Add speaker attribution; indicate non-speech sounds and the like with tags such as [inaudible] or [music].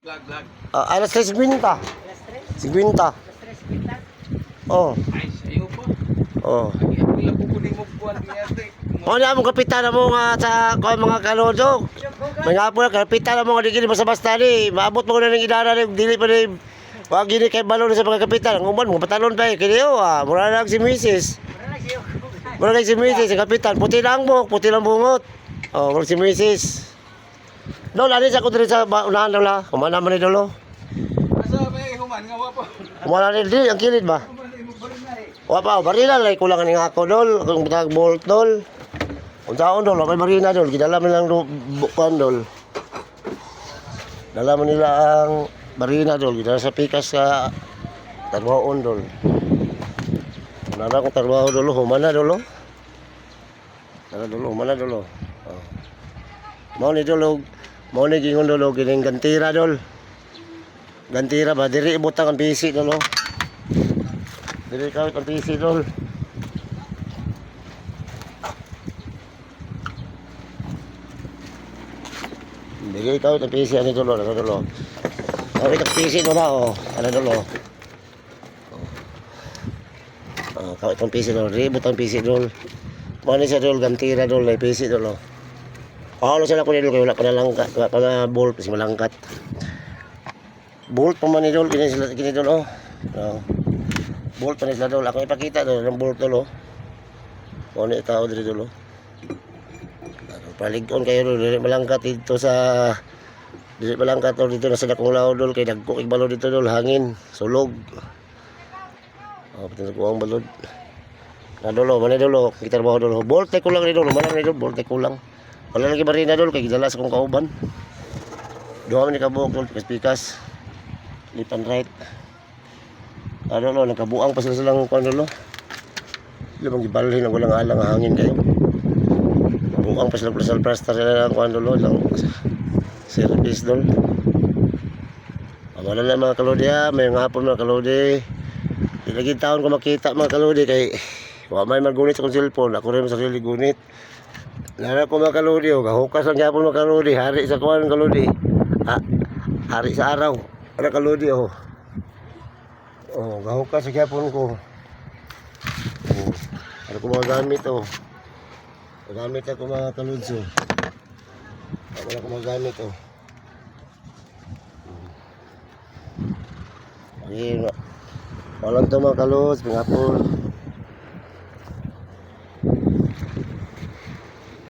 Speaker 1: Vlog, vlog.
Speaker 2: Ah, alas 3.50.
Speaker 3: Alas 3?
Speaker 2: 50.
Speaker 3: Alas 3,
Speaker 2: Oh,
Speaker 1: Ay, sayo po.
Speaker 2: oh.
Speaker 1: Lagi ako lang pupunin mo buwan niya, te. [laughs]
Speaker 2: Mo na mo kapitan na mo nga sa kuha mga kalodok. May nga po na kapitan na mo nga di gini basta-basta ni. Maabot mo na ng idara ni dili pa ni Wag gini kay balon sa mga kapitan. Ang uman mo patalon pa eh. Kini oh, ah. Mura lang si Mrs. Mura lang si Mrs. Si kapitan. Puti lang mo. Puti lang bungot. Oh, mura si Mrs. Dol, ano sa ko diri sa ba- unahan daw la. Kumana man ni dolo.
Speaker 1: Asa may human nga wapo.
Speaker 2: Kumana ni dili ang kilid ba?
Speaker 1: Human ay magbarin na.
Speaker 2: Wa pa, barila lay kulang ni ako dol, kung bitag bolt dol. Unsaon dol, may marina dol, gidala man lang do bukan dol. Dala man nila ang marina dol, gidala sa pikas sa tarwaon dol. Nara kong tarwaho dolo, humana dolo. Nara dolo, humana dolo. Oh. Mao ni dolo, mao ni gingon dolo, gining gantira dol. Gantira ba, diri ibutang ang bisi dolo. Dili ka ang PC dol. Dili ka ang PC ani dolo, ano dolo. Ari ka PC dolo oh, ano dolo. Oh, kau itong PC dolo, ribot ang PC dol. Mani sa dol gantira dol, ay PC dolo. Paolo sila ko dilo kay wala pa na langkat, wala pa na bolt kasi malangkat. Bolt pa man ni dol, kini sila kini dol oh. Oh. Bolt pa nila dol. Ako ipakita dol ng bolt dol. oh. Kung ano yung tao dol. oh. Ano, Palig-on kayo dol. Dili malangkat dito sa... Dili malangkat dol dito na sa dakong lao dol. Kay nagkukig balo dito dol. Hangin. Sulog. Oh, pati nagkuhang balod. Na dolo, mana dolo, kita ba dolo. Bolt ko lang ni dolo, mana ni dolo, bolt ko lang. Wala lagi marina dolo kay gidala sa kong kauban. Duha man ni kabuok dolo, pikas-pikas. Left and right. Ano no, nagkabuang pa sila silang kung ano no. Sila bang gibalhin ang walang alang hangin kayo. Buang pa sila plasal plaster sila lang kung ano no, lang service doon. Amala na mga kalodi ha, may nga hapon mga kalodi. Di lagi taon ko makita mga kalodi kay wa may magunit sa kong cellphone, ako rin sa sarili gunit. Nara ko mga kalodi, oh, kahukas ang hapon mga hari sa kuwan kalodi. Ha, hari sa araw. Ano kalodi oh. Oh, gahukas sa gyapon ko. Oh, ano ko mga gamit oh. Gamit ako mga kaludso. Wala ko mga gamit oh. Ayun. Walang to mga kaluds, pingapon.